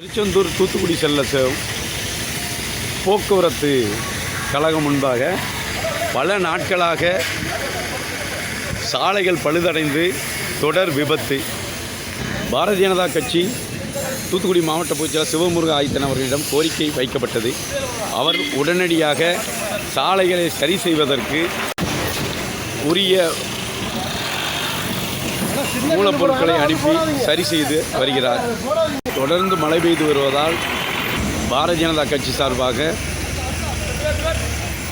திருச்செந்தூர் தூத்துக்குடி செல்ல போக்குவரத்து கழகம் முன்பாக பல நாட்களாக சாலைகள் பழுதடைந்து தொடர் விபத்து. பாரதிய ஜனதா கட்சி தூத்துக்குடி மாவட்ட பொதுச்செயலர் சிவமுருக ஆதித்தன் அவர்களிடம் கோரிக்கை வைக்கப்பட்டது. அவர் உடனடியாக சாலைகளை சரி செய்வதற்கு உரிய மூலப்பொருட்களை அனுப்பி சரி செய்து வருகிறார். தொடர்ந்து மழை பெய்து வருவதால் பாரதிய ஜனதா கட்சி சார்பாக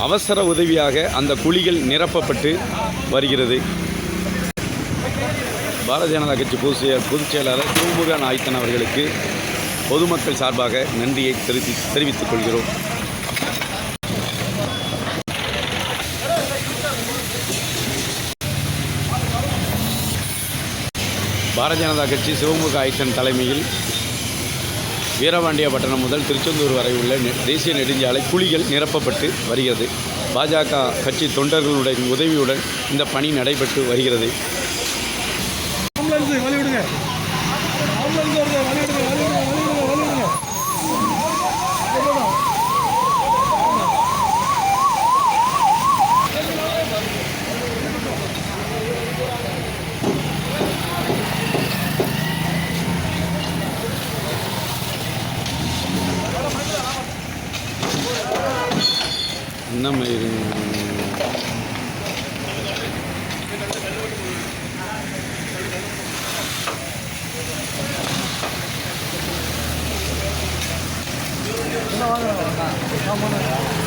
அவசர உதவியாக அந்த குழிகள் நிரப்பப்பட்டு வருகிறது. பாரதிய ஜனதா கட்சி பொதுச் பொதுச் செயலாளர் சிவமுருகன் ஆயத்தன் அவர்களுக்கு பொதுமக்கள் சார்பாக நன்றியை தெரிவி தெரிவித்துக் கொள்கிறோம். பாரதிய ஜனதா கட்சி சிவமுக ஐசன் தலைமையில் வீரபாண்டியப்பட்டினம் முதல் திருச்செந்தூர் வரை உள்ள நெ- தேசிய நெடுஞ்சாலை குழிகள் நிரப்பப்பட்டு வருகிறது. பாஜக கட்சி தொண்டர்களுடைய உதவியுடன் இந்த பணி நடைபெற்று வருகிறது ஆம்புலன்ஸ் வழி விடுங்க ஆம்புலன்ஸ் வருது வழி விடுங்க வழி விடுங்க வழி விடுங்க வழி விடுங்க இங்க போடா. என்ன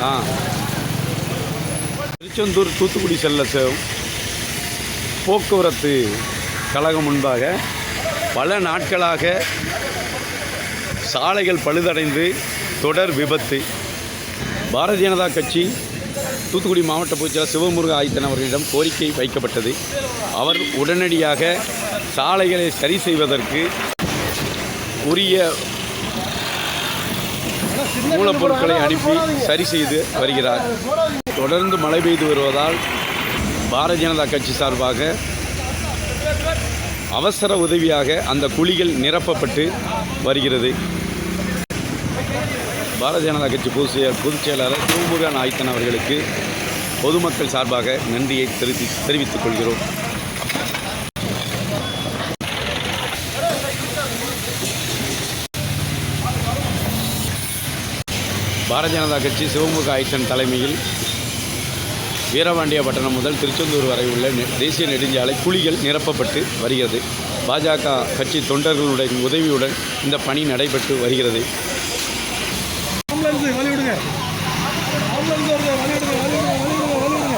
ஆ. திருச்செந்தூர் தூத்துக்குடி செல்ல போக்குவரத்து கழகம் முன்பாக பல நாட்களாக சாலைகள் பழுதடைந்து தொடர் விபத்து. பாரதிய ஜனதா கட்சி தூத்துக்குடி மாவட்ட பொதுச்செயலர் சிவமுருக ஆதித்தன் அவர்களிடம் கோரிக்கை வைக்கப்பட்டது. அவர் உடனடியாக சாலைகளை சரி செய்வதற்கு உரிய மூலப்பொருட்களை அனுப்பி சரி செய்து வருகிறார். தொடர்ந்து மழை பெய்து வருவதால் பாரதிய ஜனதா கட்சி சார்பாக அவசர உதவியாக அந்த குழிகள் நிரப்பப்பட்டு வருகிறது. பாரதிய ஜனதா கட்சி பொதுச் செயலர் பொதுச் செயலாளர் சிவமுருகன் ஆயத்தன் அவர்களுக்கு பொதுமக்கள் சார்பாக நன்றியை தெரிவி தெரிவித்துக் கொள்கிறோம். பாரதிய ஜனதா கட்சி சிவமுக ஆயத்தன் தலைமையில் வீரபாண்டியப்பட்டினம் முதல் திருச்செந்தூர் வரை உள்ள நெ- தேசிய நெடுஞ்சாலை குழிகள் நிரப்பப்பட்டு வருகிறது. பாஜக கட்சி தொண்டர்களுடைய உதவியுடன் இந்த பணி நடைபெற்று வருகிறது. ஆம்புலன்ஸ் வழி விடுங்க ஆம்புலன்ஸ் வருது வழி விடுங்க வழி விடுங்க வழி விடுங்க வழி விடுங்க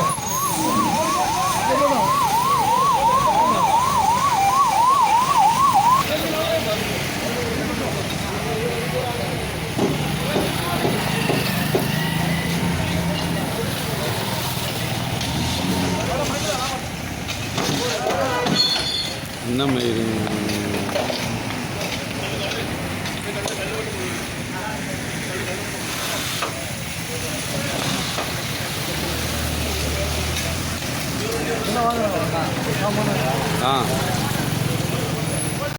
என்ன மாதிரி ஆ